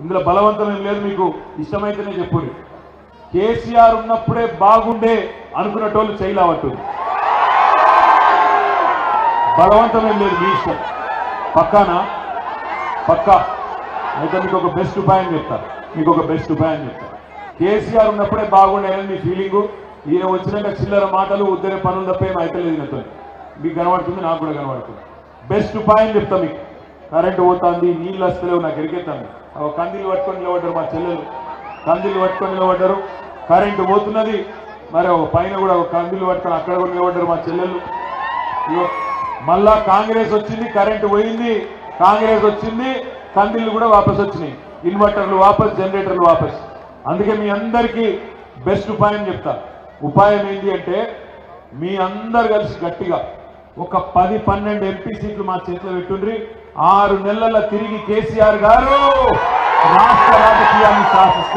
ఇందులో బలవంతం ఏం లేదు మీకు ఇష్టమైతేనే చెప్పుని కేసీఆర్ ఉన్నప్పుడే బాగుండే అనుకున్నటోళ్ళు చేయలేవట్టు బలవంతం ఏం లేదు మీ ఇష్టం. పక్కానా? పక్కా. అయితే మీకు ఒక బెస్ట్ ఉపాయం చెప్తా. మీకు ఒక బెస్ట్ ఉపాయం చెప్తా. కేసీఆర్ ఉన్నప్పుడే బాగుండేనని మీ ఫీలింగు ఈయన వచ్చినాక చిల్లర మాటలు ఉద్దరే పనులు తప్ప ఏం అయితలేదు మీకు కనబడుతుంది నాకు కూడా కనబడుతుంది. బెస్ట్ ఉపాయం చెప్తా మీకు. కరెంటు పోతుంది నీళ్ళు వస్తలేవు నాకు ఎరికెత్తాను ఒక కందిలు పట్టుకొని నిలబడ్డారు మా చెల్లెలు. కందిలు పట్టుకొని నిలబడ్డారు. కరెంటు పోతున్నది. మరి ఒక పైన కూడా ఒక కందిలు పట్టుకొని అక్కడ కూడా నిలబడ్డారు మా చెల్లెలు. ఇగో మళ్ళా కాంగ్రెస్ వచ్చింది కరెంటు పోయింది. కాంగ్రెస్ వచ్చింది కందిళ్ళు కూడా వాపస్ వచ్చినాయి. ఇన్వర్టర్లు వాపస్ జనరేటర్లు వాపస్. అందుకే మీ అందరికీ బెస్ట్ ఉపాయం చెప్తా. ఉపాయం ఏంటి అంటే మీ అందరు కలిసి గట్టిగా ఒక పది పన్నెండు ఎంపీ సీట్లు మా చేతిలో పెట్టుండ్రి. ఆరు నెలల తిరిగి కేసీఆర్ గారు రాష్ట్ర రాజకీయాన్ని శాసిస్తారు